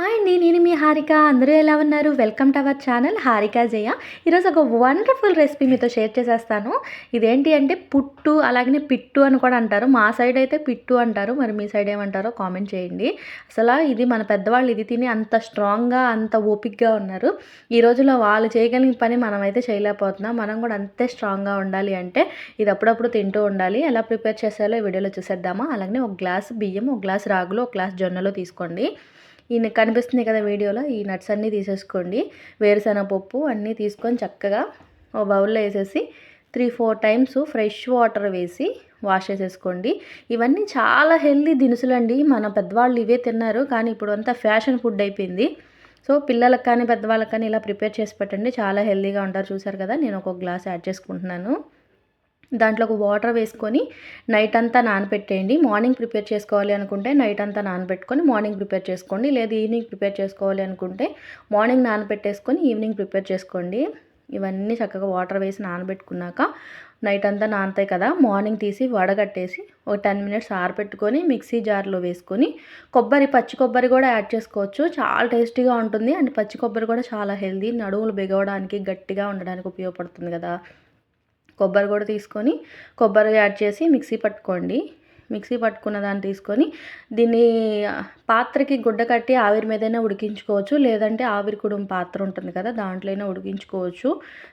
Hi అండి నేను మీ హారిక. అందరూ ఎలా ఉన్నారు? Welcome to our channel Harika Jaya. ఈరోజు ఒక వండర్ఫుల్ రెసిపీ మీతో షేర్ చేసేస్తాను. ఇదేంటి అంటే పుట్టు అలాగనే పిట్టు అని కూడా అంటారు. మా సైడ్ అయితే పిట్టు అంటారు. మరి మీ సైడ్ ఏమంటారో కామెంట్ చేయండి. అసలు ఇది మన పెద్దవాళ్ళు ఇది తిని అంత స్ట్రాంగ్గా అంత ఓపిక్గా ఉన్నారు. ఈ రోజులో వాళ్ళు చేయగలిగిన పని మనం అయితే చేయలేకపోతున్నాం. మనం కూడా అంతే స్ట్రాంగ్గా ఉండాలి అంటే ఇది అప్పుడప్పుడు తింటూ ఉండాలి. ఎలా ప్రిపేర్ చేసేయాలో ఈ వీడియోలో చూసేద్దామా? అలాగే ఒక గ్లాస్ బియ్యం ఒక గ్లాస్ రాగులు ఒక గ్లాస్ జొన్నలు తీసుకోండి. ఈయన కనిపిస్తుంది కదా వీడియోలో ఈ నట్స్ అన్నీ తీసేసుకోండి. వేరుశనగపప్పు అన్నీ తీసుకొని చక్కగా ఓ బౌల్లో వేసేసి three four times fresh water వేసి వాష్ చేసేసుకోండి. ఇవన్నీ చాలా హెల్దీ దినుసులండి. మన పెద్దవాళ్ళు ఇవే తిన్నారు కానీ ఇప్పుడు అంతా ఫ్యాషన్ ఫుడ్ అయిపోయింది. సో పిల్లలకు కానీ పెద్దవాళ్ళకి కానీ ఇలా ప్రిపేర్ చేసి పెట్టండి. చాలా హెల్దీగా ఉంటారు. చూసారు కదా నేను ఒక గ్లాస్ యాడ్ చేసుకుంటున్నాను. దాంట్లో ఒక వాటర్ వేసుకొని నైట్ అంతా నానబెట్టేయండి మార్నింగ్ ప్రిపేర్ చేసుకోవాలి అనుకుంటే నైట్ అంతా నానబెట్టుకొని మార్నింగ్ ప్రిపేర్ చేసుకోండి. లేదా ఈవినింగ్ ప్రిపేర్ చేసుకోవాలి అనుకుంటే మార్నింగ్ నానబెట్టేసుకొని ఈవినింగ్ ప్రిపేర్ చేసుకోండి. ఇవన్నీ చక్కగా వాటర్ వేసి నానబెట్టుకున్నాక నైట్ అంతా నానతాయి కదా మార్నింగ్ తీసి వడగట్టేసి ఒక టెన్ మినిట్స్ ఆరబెట్టుకొని మిక్సీ జార్లో వేసుకొని కొబ్బరి పచ్చి కొబ్బరి కూడా యాడ్ చేసుకోవచ్చు. చాలా టేస్టీగా ఉంటుంది. అండ్ పచ్చి కొబ్బరి కూడా చాలా హెల్దీ నడువులు బిగవడానికి గట్టిగా ఉండడానికి ఉపయోగపడుతుంది కదా. కొబ్బరి కూడా తీసుకొని కొబ్బరి యాడ్ చేసి మిక్సీ పట్టుకోండి. మిక్సీ పట్టుకున్న దాన్ని తీసుకొని దీన్ని పాత్రకి గుడ్డ కట్టి ఆవిరి మీదైనా ఉడికించుకోవచ్చు. లేదంటే ఆవిరి కుడుం పాత్ర ఉంటుంది కదా దాంట్లోనే ఉడికించుకోవచ్చు.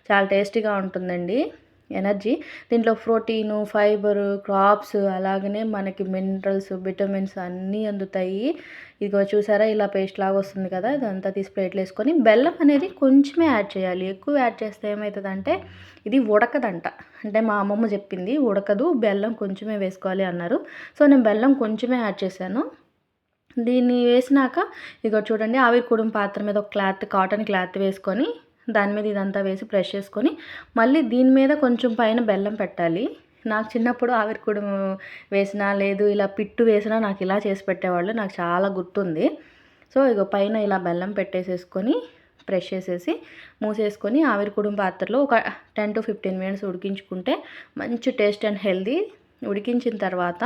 చాలా టేస్టీగా ఉంటుందండి. ఎనర్జీ. దీంట్లో ప్రోటీను ఫైబరు క్రాప్స్ అలాగనే మనకి మినరల్స్ విటమిన్స్ అన్నీ అందుతాయి. ఇదిగో చూసారా ఇలా పేస్ట్ లాగా వస్తుంది కదా ఇదంతా తీసి ప్లేట్లు వేసుకొని బెల్లం అనేది కొంచెమే యాడ్ చేయాలి. ఎక్కువ యాడ్ చేస్తే ఏమవుతుందంటే ఇది ఉడకదంట. అంటే మా అమ్మమ్మ చెప్పింది ఉడకదు బెల్లం కొంచెమే వేసుకోవాలి అన్నారు. సో నేను బెల్లం కొంచెమే యాడ్ చేశాను. దీన్ని వేసినాక ఇక చూడండి ఆవిరి కుడుం పాత్ర మీద ఒక క్లాత్ కాటన్ క్లాత్ వేసుకొని దాని మీద ఇదంతా వేసి ప్రెష్ చేసుకొని మళ్ళీ దీని మీద కొంచెం పైన బెల్లం పెట్టాలి. నాకు చిన్నప్పుడు ఆవిరికూడు వేసినా లేదు ఇలా పిట్టు వేసినా నాకు ఇలా చేసి పెట్టేవాళ్ళు. నాకు చాలా గుర్తుంది. సో ఇక పైన ఇలా బెల్లం పెట్టేసేసుకొని ప్రెష్ చేసేసి మూసేసుకొని ఆవిరికుడుం పాత్రలో ఒక టెన్ టు ఫిఫ్టీన్ మినిట్స్ ఉడికించుకుంటే మంచి టేస్ట్ అండ్ హెల్దీ ఉడికించిన తర్వాత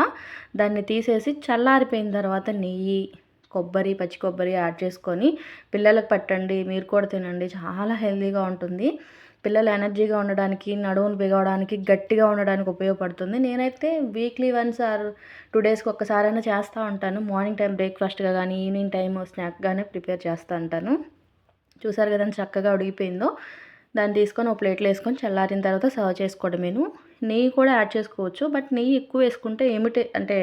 దాన్ని తీసేసి చల్లారిపోయిన తర్వాత నెయ్యి కొబ్బరి పచ్చి కొబ్బరి యాడ్ చేసుకొని పిల్లలకు పెట్టండి మీరు కూడా తినండి. చాలా హెల్తీగా ఉంటుంది. పిల్లలు ఎనర్జీగా ఉండడానికి నడువును బిగవడానికి గట్టిగా ఉండడానికి ఉపయోగపడుతుంది. నేనైతే వీక్లీ వన్స్ ఆర్ టూ డేస్కి ఒక్కసారైనా చేస్తూ ఉంటాను. మార్నింగ్ టైం బ్రేక్ఫాస్ట్గా కానీ ఈవినింగ్ టైం స్నాక్గానే ప్రిపేర్ చేస్తూ ఉంటాను. చూసారు కదా చక్కగా ఉడిగిపోయిందో దాన్ని తీసుకొని ఒక ప్లేట్లో వేసుకొని చల్లారిన తర్వాత సర్వ్ చేసుకోవడమేను. నెయ్యి కూడా యాడ్ చేసుకోవచ్చు బట్ నెయ్యి ఎక్కువ వేసుకుంటే ఏమిటి అంటే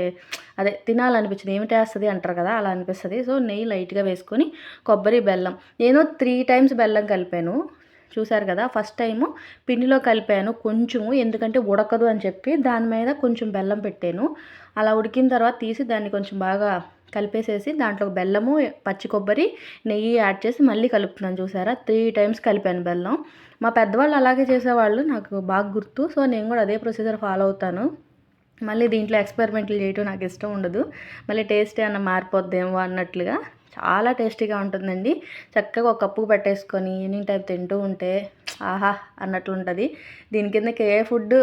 అదే తినాలనిపించింది ఏమిటి వేస్తుంది అంటారు కదా అలా అనిపిస్తుంది. సో నెయ్యి లైట్గా వేసుకొని కొబ్బరి బెల్లం. నేను త్రీ టైమ్స్ బెల్లం కలిపాను. చూసారు కదా ఫస్ట్ టైము పిండిలో కలిపాను కొంచెము ఎందుకంటే ఉడకదు అని చెప్పి దాని మీద కొంచెం బెల్లం పెట్టాను. అలా ఉడికిన తర్వాత తీసి దాన్ని కొంచెం బాగా కలిపేసేసి దాంట్లో బెల్లము పచ్చి కొబ్బరి నెయ్యి యాడ్ చేసి మళ్ళీ కలుపుతున్నాను చూసారా? త్రీ టైమ్స్ కలిపాను బెల్లం. మా పెద్దవాళ్ళు అలాగే చేసేవాళ్ళు నాకు బాగా గుర్తు. సో నేను కూడా అదే ప్రొసీజర్ ఫాలో అవుతాను. మళ్ళీ దీంట్లో ఎక్స్పెరిమెంట్లు చేయటం నాకు ఇష్టం ఉండదు. మళ్ళీ టేస్ట్ ఏమన్నా మారిపోద్దేమో అన్నట్లుగా. చాలా టేస్టీగా ఉంటుందండి. చక్కగా ఒక కప్పు పెట్టేసుకొని ఈవినింగ్ టైం తింటూ ఉంటే ఆహా అన్నట్లు ఉంటుంది దీని కిందకి ఏ ఫుడ్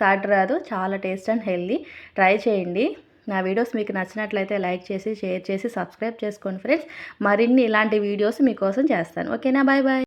సాటి రాదు చాలా టేస్ట్ అండ్ హెల్దీ ట్రై చేయండి. నా వీడియోస్ మీకు నచ్చినట్లయితే లైక్ చేసి షేర్ చేసి సబ్స్క్రైబ్ చేసుకోండి ఫ్రెండ్స్. మరిన్ని ఇలాంటి వీడియోస్ మీకోసం చేస్తాను. ఓకేనా? Bye bye.